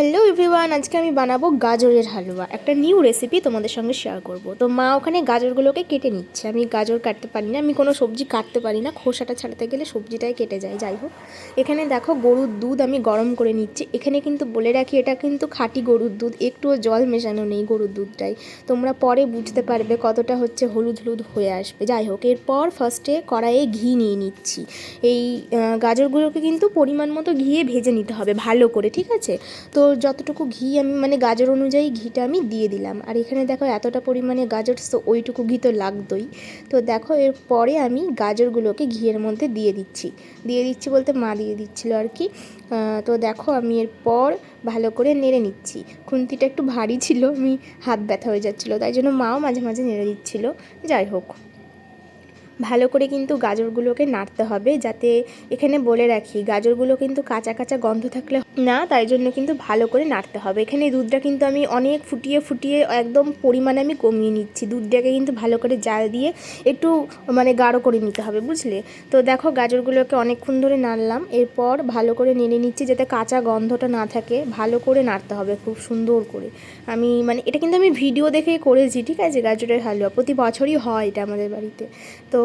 Hello everyone আজকে আমি বানাবো গাজরের হালুয়া। একটা নিউ রেসিপি তোমাদের সঙ্গে শেয়ার করব। তো মা ওখানে গাজরগুলোকে কেটে নিচ্ছে। আমি গাজর কাটতে পারি না, আমি কোনো সবজি কাটতে পারি না। খোসাটা ছাড়াতে গেলে সবজিটাই কেটে যায়, যাই হোক। এখানে দেখো গরুর দুধ আমি গরম করে নিচ্ছি। এখানে কিন্তু বলে রাখি, এটা কিন্তু খাঁটি গরুর দুধ, একটুও জল মেশানো নেই গরুর দুধটাই। তোমরা পরে বুঝতে পারবে কতটা হচ্ছে হলুদ হলুদ হয়ে আসবে। যাই হোক, এরপর ফার্স্টে কড়াইয়ে ঘি নিয়ে নিচ্ছি। এই গাজরগুলোকে কিন্তু পরিমাণ মতো ঘিয়ে ভেজে নিতে হবে ভালো করে, ঠিক আছে? তো যতটুকু ঘি আমি মানে গাজর অনুযায়ী ঘিটা আমি দিয়ে দিলাম। আর এখানে দেখো এতটা পরিমাণে গাজর তো ওইটুকু ঘি তো লাগতোই। তো দেখো এরপরে আমি গাজরগুলোকে ঘিয়ের মধ্যে দিয়ে দিচ্ছি। দিয়ে দিচ্ছি বলতে মা দিয়ে দিচ্ছিল আর কি। তো দেখো আমি এরপর ভালো করে নেড়ে নিচ্ছি। খুন্তিটা একটু ভারী ছিল, আমি হাত ব্যথা হয়ে যাচ্ছিল, তাই জন্য মাও মাঝে মাঝে নেড়ে দিচ্ছিল। যাই হোক। ভালো করে কিন্তু গাজরগুলোকে নাড়তে হবে যাতে এখানে বলে রাখি, গাজরগুলো কিন্তু কাঁচা কাঁচা গন্ধ থাকলে না, তাই জন্য কিন্তু ভালো করে নাড়তে হবে। এখানে দুধটা কিন্তু আমি অনেক ফুটিয়ে ফুটিয়ে একদম পরিমাণে আমি কমিয়ে নিচ্ছি। দুধটাকে কিন্তু ভালো করে জাল দিয়ে একটু মানে গাঢ় করে নিতে হবে, বুঝলে? তো দেখো গাজরগুলোকে অনেকক্ষণ ধরে নাড়লাম। এরপর ভালো করে নেড়ে নিচ্ছি যাতে কাঁচা গন্ধটা না থাকে। ভালো করে নাড়তে হবে খুব সুন্দর করে। আমি মানে এটা কিন্তু আমি ভিডিও দেখে করেছি, ঠিক আছে? গাজরের হালুয়া। প্রতি বছরই হয় এটা আমাদের বাড়িতে। তো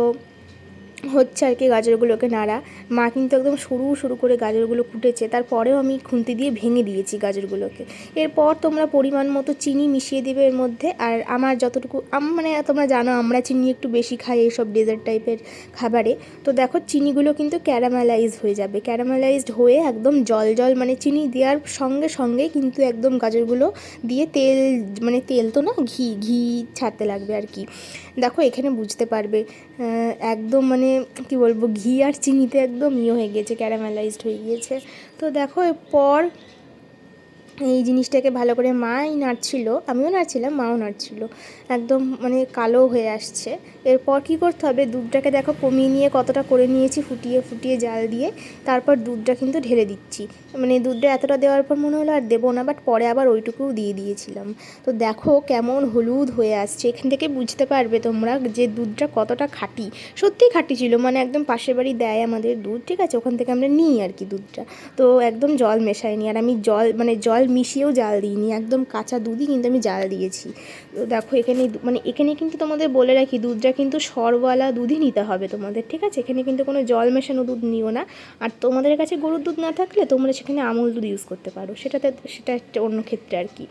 হচ্ছে আর কি গাজরগুলোকে নাড়া। মা কিন্তু একদম সরু সরু করে গাজরগুলো কুটেছে। তারপরেও আমি খুন্তি দিয়ে ভেঙে দিয়েছি গাজরগুলোকে। এরপর তোমরা পরিমাণ মতো চিনি মিশিয়ে দেবে এর মধ্যে। আর আমার যতটুকু মানে তোমরা জানো, আমরা চিনি একটু বেশি খাই এইসব ডেজার্ট টাইপের খাবারে। তো দেখো, চিনিগুলো কিন্তু ক্যারামেলাইজ হয়ে যাবে। ক্যারামেলাইজড হয়ে একদম জল জল মানে চিনি দেওয়ার সঙ্গে সঙ্গে কিন্তু একদম গাজরগুলো দিয়ে তেল মানে তেল তো না, ঘি ঘি ছাড়তে লাগবে আর কি। দেখো, এখানে বুঝতে পারবে। একদম মানে কি বলব, ঘি আর চিনিতে একদম ইয়ে হয়ে গিয়েছে ক্যারামেলাইজড হয়ে গিয়েছে। তো দেখো, এরপর এই জিনিসটাকে ভালো করে মাই নাড়ছিল, আমিও নাড়ছিলাম, মাও নাড়ছিল। একদম মানে কালো হয়ে আসছে। এরপর কি করতে হবে? দুধটাকে দেখো কমিয়ে নিয়ে কতটা করে নিয়েছি, ফুটিয়ে ফুটিয়ে জাল দিয়ে তারপর দুধটা কিন্তু ঢেলে দিচ্ছি। মানে দুধটা এতটা দেওয়ার পর মনে হলো আর দেবো না বাট পরে আবার ওইটুকুও দিয়ে দিয়েছিলাম। তো দেখো কেমন হলুদ হয়ে আসছে। এখান থেকে বুঝতে পারবে তোমরা যে দুধটা কতটা খাঁটি। সত্যিই খাঁটি ছিল মানে একদম পাশের বাড়ি দেয় আমাদের দুধ, ঠিক আছে? ওখান থেকে আমরা নিই আর কি দুধটা। তো একদম জল মেশাইনি আর আমি জল মানে জল মিশিয়েও জাল দিইনি, একদম কাঁচা দুধই কিন্তু আমি জাল দিয়েছি। তো দেখো এখানে মানে এখানে কিন্তু তোমাদের বলে রাখি, দুধটা কিন্তু সরওয়ালা দুধই নিতে হবে তোমাদের, ঠিক আছে? এখানে কিন্তু কোনো জল মেশানো দুধ নিও না। আর তোমাদের কাছে গরুর দুধ না থাকলে তোমরা সেখানে আমুল দুধ ইউজ করতে পারো, সেটাতে, সেটা একটা অন্য ক্ষেত্রে আর কি।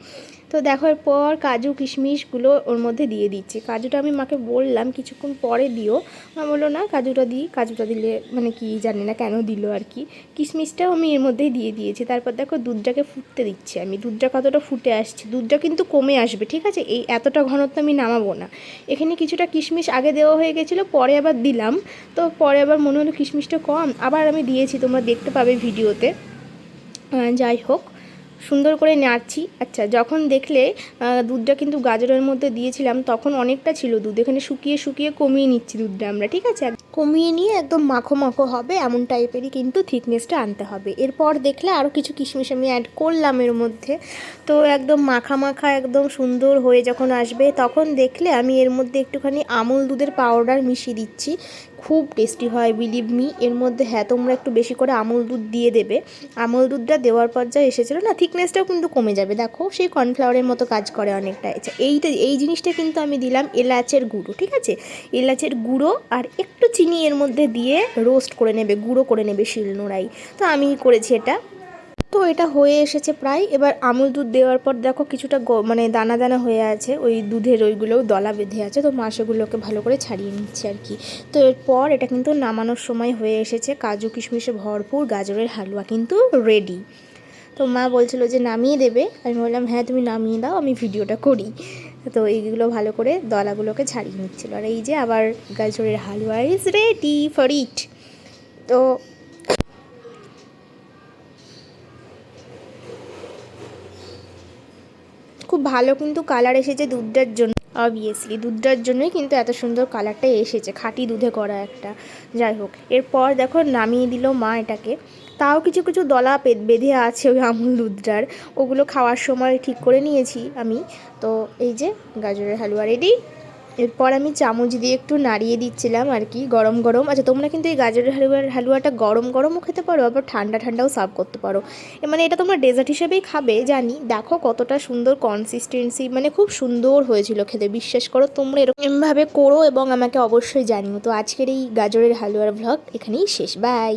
তো দেখার পর কাজু, কিশমিশগুলো ওর মধ্যে দিয়ে দিচ্ছি। কাজুটা আমি মাকে বললাম, কিছুক্ষণ পরে দিও। মা বলল, না, কাজুটা দিই, কাজুটা দিলে মানে কি জানি না কেন দিল আর কি। কিশমিশটাও আমি এর মধ্যেই দিয়ে দিয়েছি। তারপর দেখো দুধটাকে ফুটতে দিচ্ছি। আমি দুধটা কতটা ফুটে আসছে, দুধটা কিন্তু কমে আসবে, ঠিক আছে? এই এতটা ঘনত্ব আমি নামাবো না। এখানে কিছুটা কিশমিশ আগে দেওয়া হয়ে গেছিল, পরে আবার দিলাম। তো পরে আবার মনে হলো কিশমিশটা কম, আবার আমি দিয়েছি, তোমরা দেখতে পাবে ভিডিওতে। যাই হোক, সুন্দর করে নাড়ছি। আচ্ছা যখন দেখলে দুধটা কিন্তু গাজরের মধ্যে দিয়েছিলাম, তখন অনেকটা ছিল দুধ। এখানে শুকিয়ে শুকিয়ে কমিয়ে নিচ্ছি দুধটা আমরা, ঠিক আছে? কমিয়ে নিয়ে একদম মাখো মাখো হবে, এমন টাইপেরই কিন্তু থিকনেসটা আনতে হবে। এরপর দেখলে আরও কিছু কিশমিশ আমি অ্যাড করলাম এর মধ্যে। তো একদম মাখা মাখা, একদম সুন্দর হয়ে যখন আসবে, তখন দেখলে আমি এর মধ্যে একটুখানি আমুল দুধের পাউডার মিশিয়ে দিচ্ছি। খুব টেস্টি হয় বিলিভ মি এর মধ্যে হ্যাঁ তোমরা একটু বেশি করে আমুল দুধ দিয়ে দেবে। আমুল দুধটা দেওয়ার পর যা এসেছিল না থিকনেসটাও কিন্তু কমে যাবে। দেখো, সেই কর্নফ্লাওয়ারের মতো কাজ করে অনেকটা। আচ্ছা এইটা, এই জিনিসটা কিন্তু আমি দিলাম এলাচের গুঁড়ো, ঠিক আছে? এলাচের গুঁড়ো আর একটু চিনি এর মধ্যে দিয়ে রোস্ট করে নেবে, গুঁড়ো করে নেবে শিলনোড়াই। তো আমি করেছি এটা। তো এটা হয়ে এসেছে প্রায়। এবার আমুল দুধ দেওয়ার পর দেখো কিছুটা মানে দানা দানা হয়ে আছে। ওই দুধের ওইগুলোও দলা বেঁধে আছে। তো মা সেগুলোকে ভালো করে ছাড়িয়ে নিচ্ছে আর কি। তো এরপর এটা কিন্তু নামানোর সময় হয়ে এসেছে। কাজু কিশমিশে ভরপুর গাজরের হালুয়া কিন্তু রেডি তো মা বলছিল যে নামিয়ে দেবে। আমি বললাম হ্যাঁ তুমি নামিয়ে দাও, আমি ভিডিওটা করি। তো এইগুলো ভালো করে দলাগুলোকে ছাড়িয়ে নিচ্ছিল। আর এই যে আবার গাজরের halwa is ready for eat তো খুব ভালো কিন্তু কালার এসেছে দুধটার জন্য। অবভিয়াসলি দুধটার জন্যই কিন্তু এত সুন্দর কালারটা এসেছে, খাঁটি দুধে করা একটা। যাই হোক, এরপর দেখো নামিয়ে দিল মা এটাকে। তাও কিছু কিছু দলা বেঁধে আছে ওই আমুল দুধটার। ওগুলো খাওয়ার সময় ঠিক করে নিয়েছি আমি। তো এই যে গাজরের হালুয়া রেডি এরপর আমি চামচ দিয়ে একটু নাড়িয়ে দিচ্ছিলাম আর কি, গরম গরম। আচ্ছা তোমরা কিন্তু এই গাজরের হালুয়ার, হালুয়াটা গরম গরমও খেতে পারো, আবার ঠান্ডা ঠান্ডাও সার্ভ করতে পারো। মানে এটা তোমরা ডেজার্ট হিসেবেই খাবে, জানি। দেখো কতটা সুন্দর কনসিস্টেন্সি মানে খুব সুন্দর হয়েছিল খেতে, বিশ্বাস করো তোমরা এরকমভাবে করো এবং আমাকে অবশ্যই জানিও। তো আজকের এই গাজরের হালুয়ার ভ্লগ এখানেই শেষ বাই